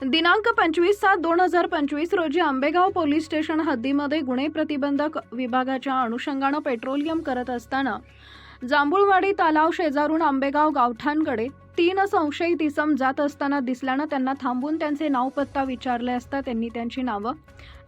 दिनांक पंचवीस सात दोन हजार पंचवीस रोजी आंबेगाव पोलीस स्टेशन हद्दीमध्ये गुन्हे प्रतिबंधक विभागाच्या अनुषंगानं पेट्रोलियम करत असताना जांभूळवाडी तलाव शेजारून आंबेगाव गावठाणकडे तीन संशयित इसम जात असताना दिसल्यानं त्यांना थांबून त्यांचे नाव पत्ता विचारले असता त्यांनी त्यांची नावं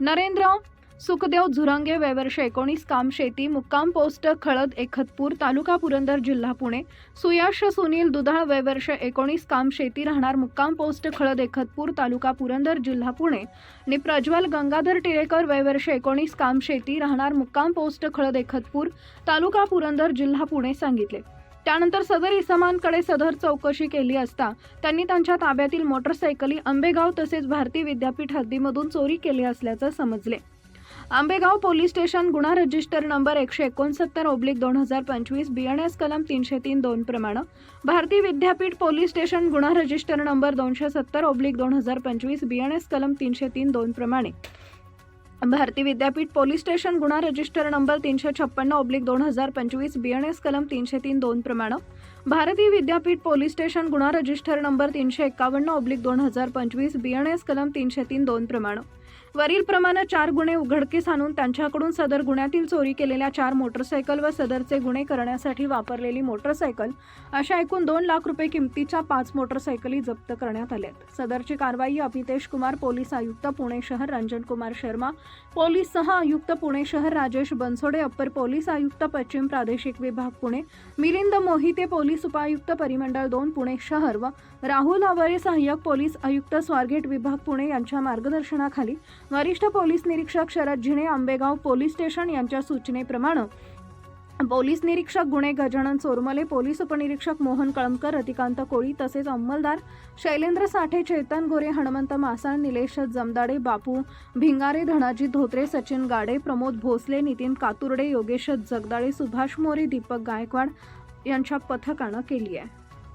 नरेंद्र सुखदेव झुरंगे वयवर्ष एकोणीस काम शेती मुक्काम पोस्ट खळद एखतपूर तालुका पुरंदर जिल्हा पुणे. सुयश सुनील दुधाळ वयवर्ष एकोणीस काम शेती राहणार मुक्काम पोस्ट खळद एखतपूर तालुका पुरंदर जिल्हा पुणे. आणि प्रज्वल गंगाधर टिळेकर वयवर्ष एकोणीस काम शेती राहणार मुक्काम पोस्ट खळद एखतपूर तालुका पुरंदर जिल्हा पुणे सांगितले. त्यानंतर सदर इसमांकडे सदर चौकशी केली असता त्यांनी त्यांच्या ताब्यातील मोटरसायकली आंबेगाव तसेच भारती विद्यापीठ हद्दीमधून चोरी केली असल्याचं समजले. आंबेगाव पोलीस स्टेशन गुन्हा रजिस्टर नंबर एकशे एकोणसत्तर ओब्लिक दोन हजार पंचवीस बीएनएस कलम तीनशे तीन दोन प्रमाणे. भारती विद्यापीठ पोलीस स्टेशन गुन्हा रजिस्टर नंबर दोनशे सत्तर ओब्लिक दोन हजार पंचवीस बीएनएस कलम तीनशे तीन दोन प्रमाणे. भारती विद्यापीठ पोलीस स्टेशन गुन्हा रजिस्टर नंबर तीनशे छप्पन्न ओब्लिक दोन हजार पंचवीस बीएनएस कलम तीनशे तीन दोन प्रमाणे. भारती विद्यापीठ पोलीस स्टेशन गुन्हा रजिस्टर नंबर तीनशे एकावन्न ओब्लिक दोन हजार पंचवीस बीएनएस कलम तीनशे तीन दोन प्रमाणे. वरील प्रमाणे चार गुन्हे उघडकीस आणून त्यांच्याकडून सदर गुन्ह्यातील चोरी केलेल्या चार मोटरसायकल व सदरचे गुन्हे करण्यासाठी वापरलेली मोटरसायकल अशा एकूण दोन लाख रुपये किमतीच्या पाच मोटरसायकली जप्त करण्यात आल्यात. सदरची कारवाई अभितेश कुमार पोलीस आयुक्त पुणे शहर रंजन कुमार शर्मा पोलीस सह आयुक्त पुणे शहर राजेश बनसोडे अप्पर पोलीस आयुक्त पश्चिम प्रादेशिक विभाग पुणे मिलिंद मोहिते पोलीस उपायुक्त परिमंडळ दोन पुणे शहर व राहुल आवारे सहाय्यक पोलीस आयुक्त स्वारगेट विभाग पुणे यांच्या मार्गदर्शनाखाली वरिष्ठ पोलीस निरीक्षक शरद झिणे आंबेगाव पोलीस स्टेशन यांच्या सूचनेप्रमाणे पोलीस निरीक्षक गुणे गजानन चोरमले पोलीस उपनिरीक्षक मोहन कळमकर रतिकांत कोळी तसेच अंमलदार शैलेंद्र साठे चेतन गोरे हनुमंत मासाळ निलेश जमदाडे बापू भिंगारे धनाजी धोत्रे सचिन गाडे प्रमोद भोसले नितीन कातुर्डे योगेश जगदाळे सुभाष मोरे दीपक गायकवाड यांच्या पथकानं केली आहे.